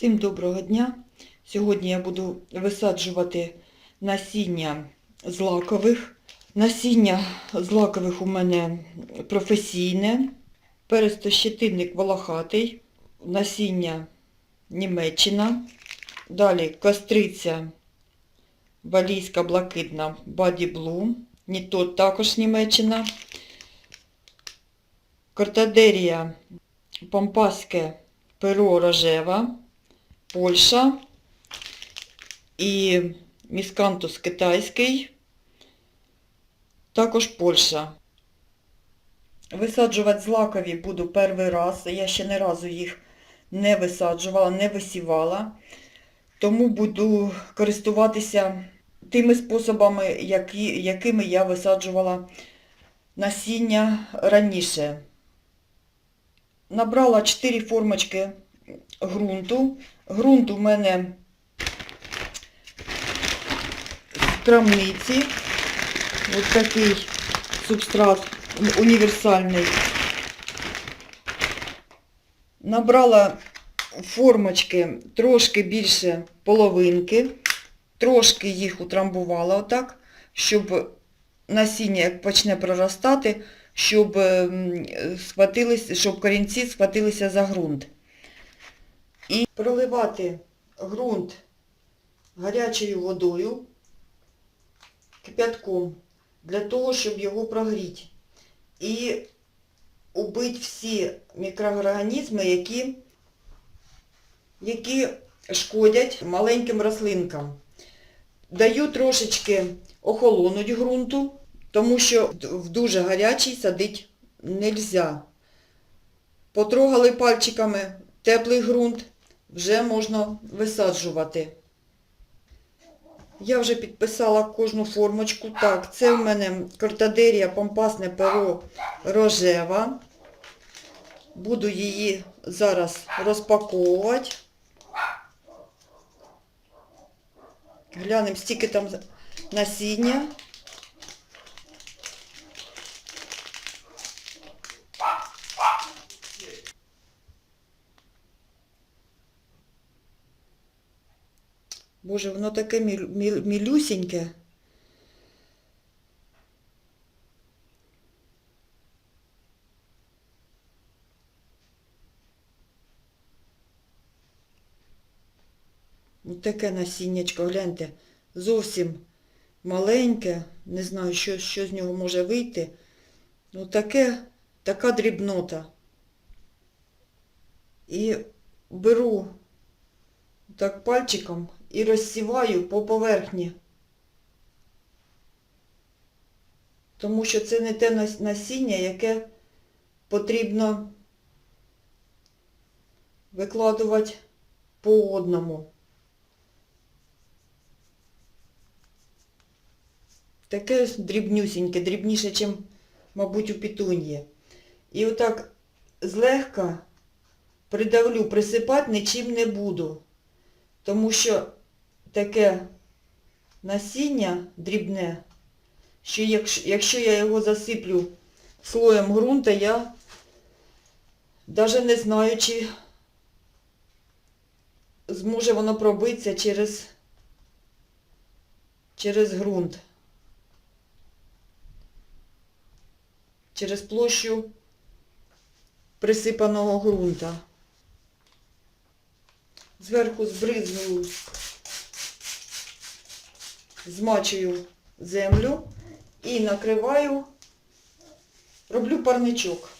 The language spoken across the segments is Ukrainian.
Всім доброго дня! Сьогодні я буду висаджувати насіння злакових. Насіння злакових у мене професійне, перестощетинник волохатий, насіння Німеччина, далі костриця валійська блакитна Body Blue, Нітот також Німеччина, картадерія Пампаське перо рожева, Польща і міскантус китайський, також Польща. Висаджувати злакові буду перший раз. Я ще не разу їх не висаджувала, не висівала. Тому буду користуватися тими способами, які, якими я висаджувала насіння раніше. Набрала 4 формочки ґрунту. Грунт у мене з крамниці. Ось такий субстрат універсальний. Набрала формочки трошки більше половинки, трошки їх утрамбувала отак, щоб насіння, як почне проростати, щоб, схватились, щоб корінці схватилися за ґрунт. І проливати ґрунт гарячою водою, кипятком, для того, щоб його прогріти. І убити всі мікроорганізми, які, які шкодять маленьким рослинкам. Даю трошечки охолонуть ґрунту, тому що в дуже гарячий садити не можна. Потрогали пальчиками теплий ґрунт, вже можна висаджувати. Я вже підписала кожну формочку. Так, це в мене кортадерія помпасне перо рожева. Буду її зараз розпаковувати. Глянемо, стільки там насіння. Боже, воно таке мілюсіньке. Ось таке насіннячко, гляньте, зовсім маленьке, не знаю, що, що з нього може вийти. Ну таке, така дрібнота. І беру так пальчиком і розсіваю по поверхні. Тому що це не те насіння, яке потрібно викладувати по одному. Таке дрібнюсіньке, дрібніше, ніж, мабуть, у пітуньї. І отак злегка придавлю, присипати нічим не буду. Тому що таке насіння дрібне, що якщо, я його засиплю слоєм ґрунта, я навіть не знаю, чи зможе воно пробитися через, через ґрунт. Через площу присипаного ґрунта. Зверху збризную, змачую землю і накриваю, роблю парничок.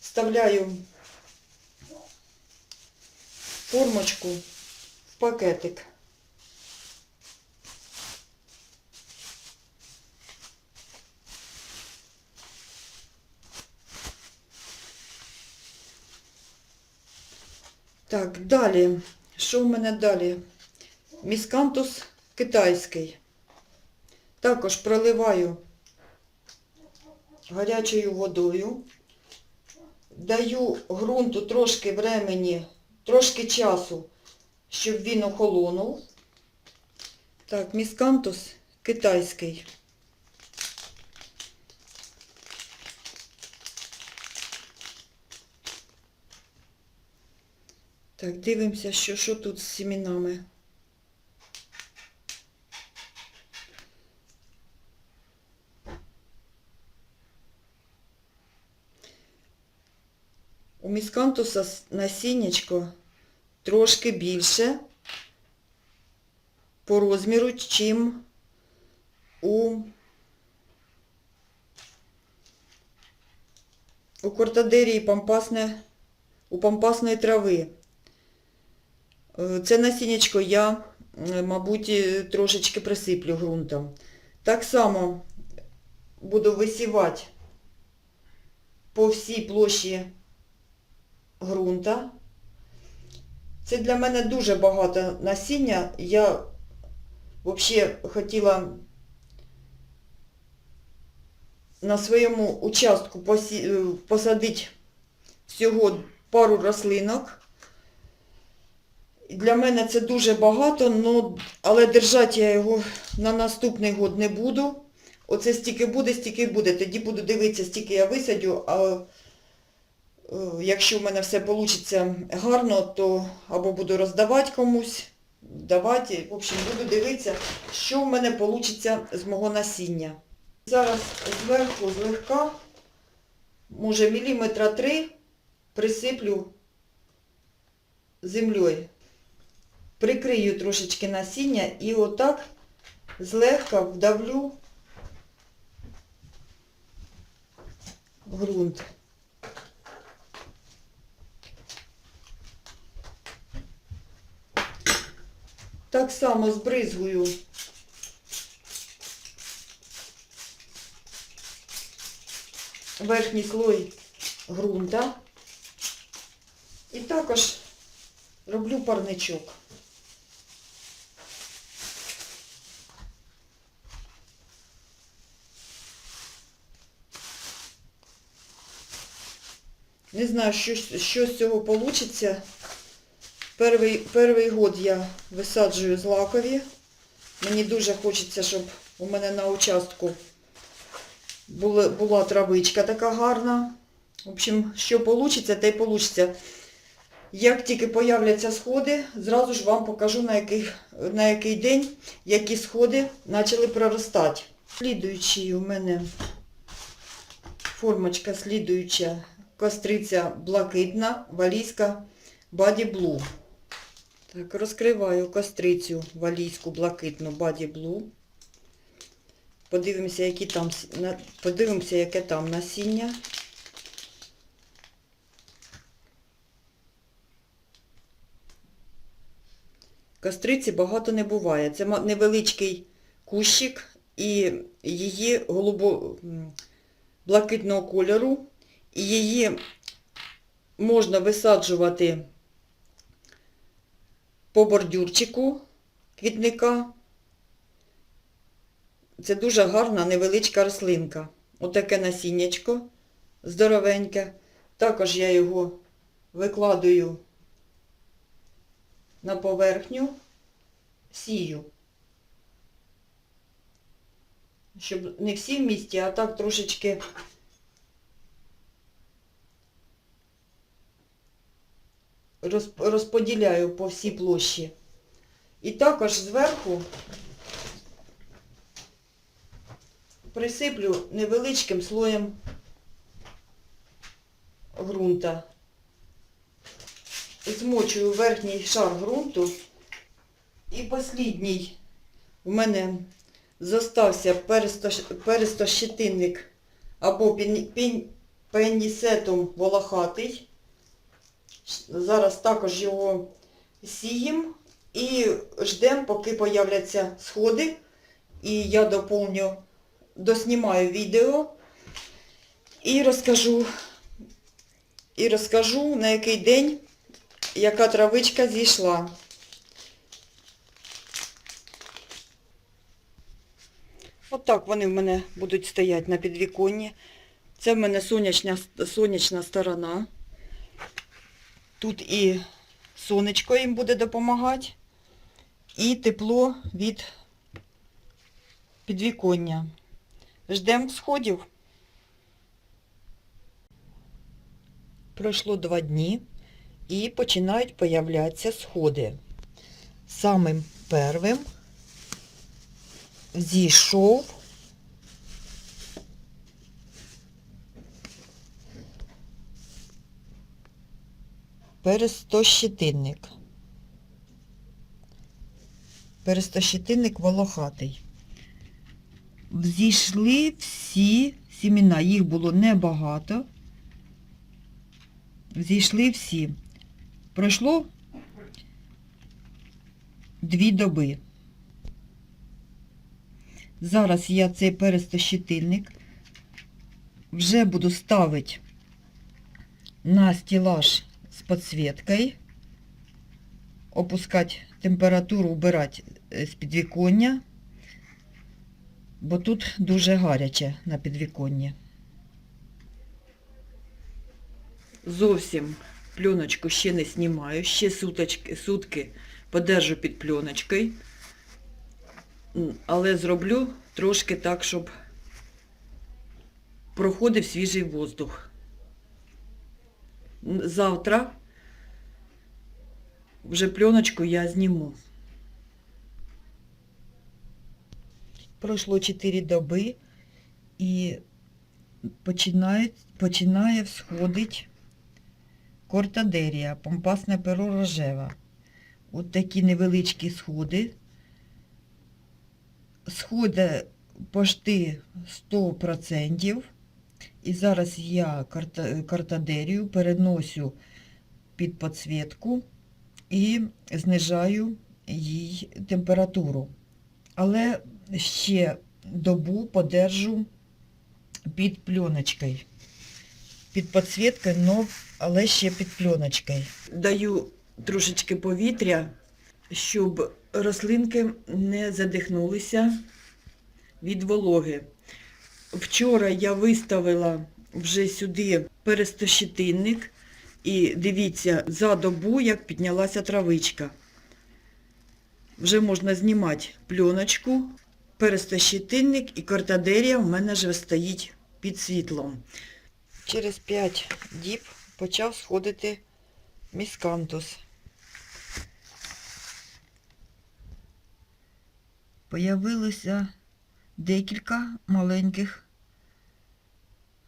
Вставляю формочку в пакетик. Так, далі. Що в мене далі? Міскантус китайський. Також проливаю гарячою водою. Даю ґрунту трошки времени, трошки часу, щоб він охолонув. Так, міскантус китайський. Так, дивимося, що, що тут з сімінами. У міскантуса насіннячко трошки більше по розміру, чим у, у кортадерії пампасне, у пампасної трави. Е, Це насіннячко я, мабуть, е, трошечки присиплю ґрунтом. Так само буду висівати по всій площі ґрунта. Це для мене дуже багато насіння. Я взагалі хотіла на своєму участку посадити всього пару рослинок. Для мене це дуже багато, но, але держати я його на наступний год не буду. Оце стільки буде, стільки буде. Тоді буду дивитися, стільки я висадю, а е, якщо в мене все вийде гарно, то або буду роздавати комусь, давати. В общем, буду дивитися, що в мене вийде з мого насіння. Зараз зверху злегка, може міліметра три, присиплю землею. Прикрию трошечки насіння і отак злегка вдавлю ґрунт. Так само збризгую верхній слой ґрунта і також роблю парничок. Не знаю, що, що з цього вийде. Перший, перший год я висаджую злакові. Мені дуже хочеться, щоб у мене на участку була, була травичка така гарна. В общем, що вийде, те й вийде. Як тільки появляться сходи, зразу ж вам покажу на який, на який день, які сходи почали проростати. Слідуючий у мене формочка слідуюча, костриця блакитна, валійська Body Blue. Так, розкриваю кострицю валійську блакитну Body Blue. Подивимося, які там, подивимося, яке там насіння. Костриці багато не буває. Це невеличкий кущик і її голубо блакитного кольору. Її можна висаджувати по бордюрчику квітника. Це дуже гарна невеличка рослинка. Отаке насіннячко здоровеньке. Також я його викладаю на поверхню, сію. Щоб не всі в місті, а так трошечки розподіляю по всій площі. І також зверху присиплю невеличким слоєм ґрунта. Змочую верхній шар ґрунту. І послідній у мене зостався пересто- перестощетинник або пен- пен- волохатий. Зараз також його сіємо і ждемо, поки появляться сходи. І я доповню, доснімаю відео і розкажу, і розкажу на який день яка травичка зійшла. Отак вони в мене будуть стояти на підвіконні. Це в мене сонячна, сонячна сторона. Тут і сонечко їм буде допомагати, і тепло від підвіконня. Ждемо сходів. Пройшло два дні. і починають появлятися сходи. Самим первим зійшов перестощитинник. Перестощитинник волохатий. Взійшли всі сімена, їх було небагато. Взійшли всі. Пройшло дві доби. Зараз я цей перестощитильник вже буду ставити на стеллаж з підсвіткою, опускати температуру, убирати з підвіконня, бо тут дуже гаряче на підвіконні. Зовсім пленочку ще не знімаю, ще суточки, сутки подержу під пленочкою, але зроблю трошки так, щоб проходив свіжий воздух. Завтра вже пленочку я зніму. Пройшло 4 доби і починає, починає всходить кортадерія, помпасне перо рожева. От такі невеличкі сходи. Сходи пошти 100%. І зараз я карта- картадерію переносю під підсвітку і знижаю їй температуру. Але ще добу подержу під пленочкою. Під підсвіткою, але ще під пленочкою. Даю трошечки повітря, щоб рослинки не задихнулися від вологи. Вчора я виставила вже сюди перестощитинник і дивіться, за добу як піднялася травичка. Вже можна знімати пленочку, перестощитинник і картадерія в мене вже стоїть під світлом. Через 5 діб почав сходити міскантус. Появилося декілька маленьких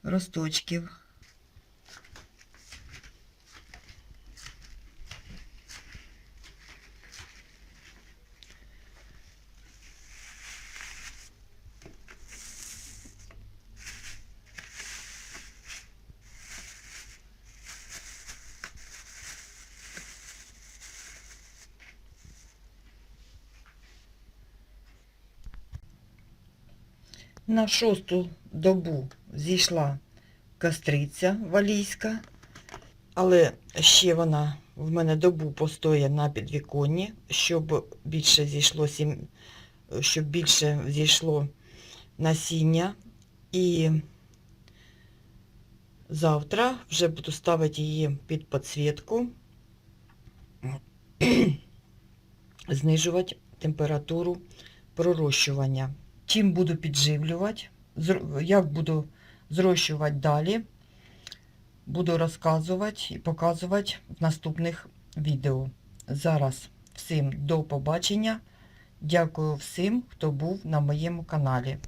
росточків. На шосту добу зійшла кастриця валійська, але ще вона в мене добу постоє на підвіконні, щоб більше зійшло щоб більше зійшло насіння. І завтра вже буду ставити її під підсвітку, знижувати температуру пророщування. Чим буду підживлювати, як буду зрощувати далі, буду розказувати і показувати в наступних відео. Зараз всім до побачення. Дякую всім, хто був на моєму каналі.